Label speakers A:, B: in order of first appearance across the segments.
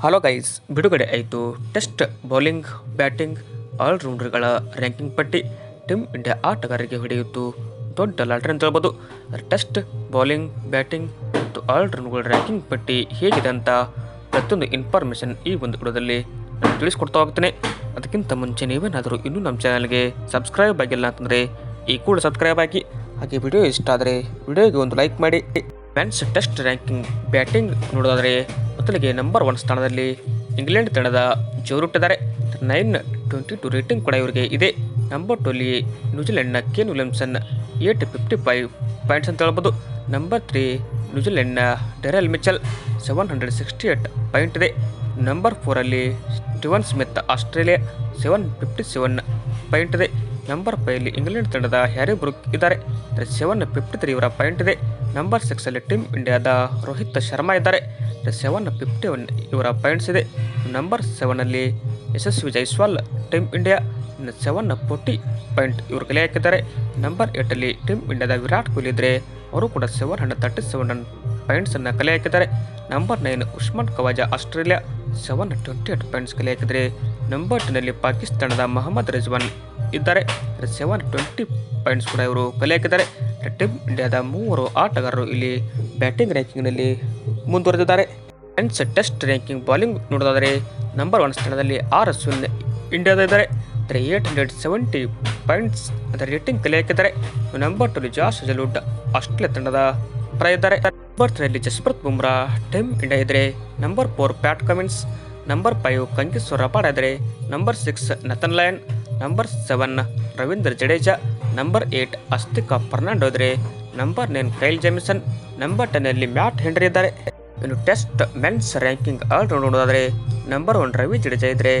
A: Hello guys ಬಿಡುಗಡೆ ಆಯಿತು. Test bowling batting ಆಲ್ರೌಂಡರ್ಗಳ ರ್ಯಾಂಕಿಂಗ್ ಪಟ್ಟಿ ಟೀಮ್ ಇಂಡಿಯಾ ಆಟಗಾರರಿಗೆ ಹೊಡೆಯಿತು ದೊಡ್ಡ ಲಾಟ್ರಿ ಅಂತ ಹೇಳ್ಬೋದು. ಟೆಸ್ಟ್ ಬೌಲಿಂಗ್ ಬ್ಯಾಟಿಂಗ್ ಮತ್ತು ಆಲ್ರೌಂಡರ್ಗಳ ರ್ಯಾಂಕಿಂಗ್ ಪಟ್ಟಿ ಹೇಗಿದೆ ಅಂತ ಪ್ರತಿಯೊಂದು ಇನ್ಫಾರ್ಮೇಷನ್ ಈ ಒಂದು ವಿಡಿಯೋದಲ್ಲಿ ನಾನು ತಿಳಿಸ್ಕೊಡ್ತಾ ಹೋಗ್ತೇನೆ. ಅದಕ್ಕಿಂತ ಮುಂಚೆ ನೀವೇನಾದರೂ ಇನ್ನೂ ನಮ್ಮ ಚಾನಲ್ಗೆ ಸಬ್ಸ್ಕ್ರೈಬ್ ಆಗಿಲ್ಲ ಅಂತಂದರೆ ಈ ಕೂಡ ಸಬ್ಸ್ಕ್ರೈಬ್ ಆಗಿ. ಹಾಗೆ ವಿಡಿಯೋ ಇಷ್ಟ ಆದರೆ ವಿಡಿಯೋಗೆ ಒಂದು ಲೈಕ್ ಮಾಡಿ. ಮೆನ್ಸ್ ಟೆಸ್ಟ್ ರ್ಯಾಂಕಿಂಗ್ ಬ್ಯಾಟಿಂಗ್ ನೋಡೋದಾದರೆ ಮೊದಲಿಗೆ ನಂಬರ್ ಒನ್ ಸ್ಥಾನದಲ್ಲಿ ಇಂಗ್ಲೆಂಡ್ ತಂಡದ ಜೋರುಟ್ಟಿದ್ದಾರೆ. ನೈನ್ ಟ್ವೆಂಟಿ ಟು ರೇಟಿಂಗ್ ಕೂಡ ಇವರಿಗೆ ಇದೆ. ನಂಬರ್ ಟು ಅಲ್ಲಿ ನ್ಯೂಜಿಲೆಂಡ್ನ Kane Williamson eight fifty five points ಅಂತ ಹೇಳ್ಬೋದು. Number three ನ್ಯೂಜಿಲೆಂಡ್ನ Daryl Mitchell seven hundred sixty eight point ಇದೆ. Number ಫೋರಲ್ಲಿ Steven Smith Australia seven fifty seven point ಇದೆ. ನಂಬರ್ ಫೈವಲ್ಲಿ ಇಂಗ್ಲೆಂಡ್ ತಂಡದ ಹ್ಯಾರಿ ಬ್ರೂಕ್ ಇದ್ದಾರೆ. ಸೆವೆನ್ ಫಿಫ್ಟಿ ತ್ರೀ ಇವರ point ಇದೆ. Number ಸಿಕ್ಸಲ್ಲಿ ಟೀಮ್ ಇಂಡಿಯಾದ ರೋಹಿತ್ ಶರ್ಮಾ ಇದ್ದಾರೆ. ಸೆವೆನ್ ಫಿಫ್ಟಿ ಒನ್ ಇವರ ಪಾಯಿಂಟ್ಸ್ ಇದೆ. Number ಸೆವೆನಲ್ಲಿ Yashasvi Jaiswal, team India. Seven forty point ಇವರು ಕಲೆ ಹಾಕಿದ್ದಾರೆ. ನಂಬರ್ ಏಟಲ್ಲಿ ಟೀಮ್ ಇಂಡಿಯಾದ ವಿರಾಟ್ ಕೊಹ್ಲಿ ಇದ್ದರೆ ಅವರು ಕೂಡ seven hundred thirty seven run ಪಾಯಿಂಟ್ಸನ್ನು ಕಲೆ ಹಾಕಿದ್ದಾರೆ. Number nine Usman Khawaja, Australia. Seven twenty eight points ಕಲೆ ಹಾಕಿದರೆ ನಂಬರ್ ಟೆನ್ನಲ್ಲಿ ಪಾಕಿಸ್ತಾನದ ಮೊಹಮ್ಮದ್ ರಿಜ್ವಾನ್ ಇದ್ದಾರೆ. ಸೆವೆನ್ ಟ್ವೆಂಟಿ ಪಾಯಿಂಟ್ಸ್ ಕೂಡ ಇವರು ಕಲೆ ಹಾಕಿದ್ದಾರೆ. ಟೀಮ್ ಇಂಡಿಯಾದ ಮೂವರು ಆಟಗಾರರು ಇಲ್ಲಿ ಬ್ಯಾಟಿಂಗ್ ರ್ಯಾಂಕಿಂಗ್ನಲ್ಲಿ ಮುಂದುವರೆದಿದ್ದಾರೆ. ಫ್ರೆಂಡ್ಸ್, ಟೆಸ್ಟ್ ರ್ಯಾಂಕಿಂಗ್ ಬೌಲಿಂಗ್ ನೋಡೋದಾದರೆ ನಂಬರ್ ಒನ್ ಸ್ಥಾನದಲ್ಲಿ ಆರ್ ಅಶ್ವಿನ್ ಇಂಡಿಯಾದ ಇದ್ದಾರೆ. ಅಂದರೆ ಏಟ್ ಹಂಡ್ರೆಡ್ ಸೆವೆಂಟಿ ಪಾಯಿಂಟ್ಸ್ ಅದರ ರೇಟಿಂಗ್ ಕಲೆ ಹಾಕಿದ್ದಾರೆ. ನಂಬರ್ ಟು ಜಾಸ್ ಜಲುಡ್ ಆಸ್ಟ್ರೇಲಿಯಾ ತಂಡದ ಪರ ಇದ್ದಾರೆ. ನಂಬರ್ ತ್ರೀಯಲ್ಲಿ ಜಸ್ಪ್ರೀತ್ ಬುಮ್ರಾ ಟೀಮ್ ಇಂಡಿಯಾ ಇದ್ದರೆ number four Pat Cummins. Number five ಕಂಕಿ Rabada ಇದ್ದಾರೆ number six Nathan Lyon number seven Ravindra Jadeja number eight Asitha Fernando number nine Kyle Jamieson number ಟೆನ್ನಲ್ಲಿ Matt Henry ಇದ್ದಾರೆ. ಇನ್ನು test men's ranking allround ನೋಡೋದಾದರೆ number one Ravi Jadeja ಇದ್ರೆ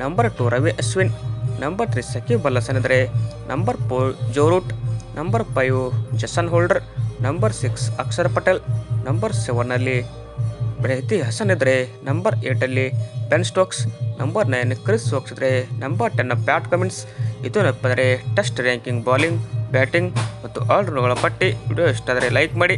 A: number two Ravi Ashwin number three Shakib Al ಇದ್ದರೆ number four Joe Root number five Jason Holder number six Akshar Patel number ಸೆವೆನ್ನಲ್ಲಿ Mehdi Hasan ಇದ್ರೆ number ಏಟಲ್ಲಿ Ben Stokes number nine Chris Stokes ಇದ್ರೆ number ten Pat Cummins ಇದು ನೆನಪಂದರೆ test ranking bowling batting ಮತ್ತು ಆಲ್ರೌಂಡ್ಗಳ ಪಟ್ಟಿ. Video ಇಷ್ಟ ಆದರೆ ಲೈಕ್ ಮಾಡಿ.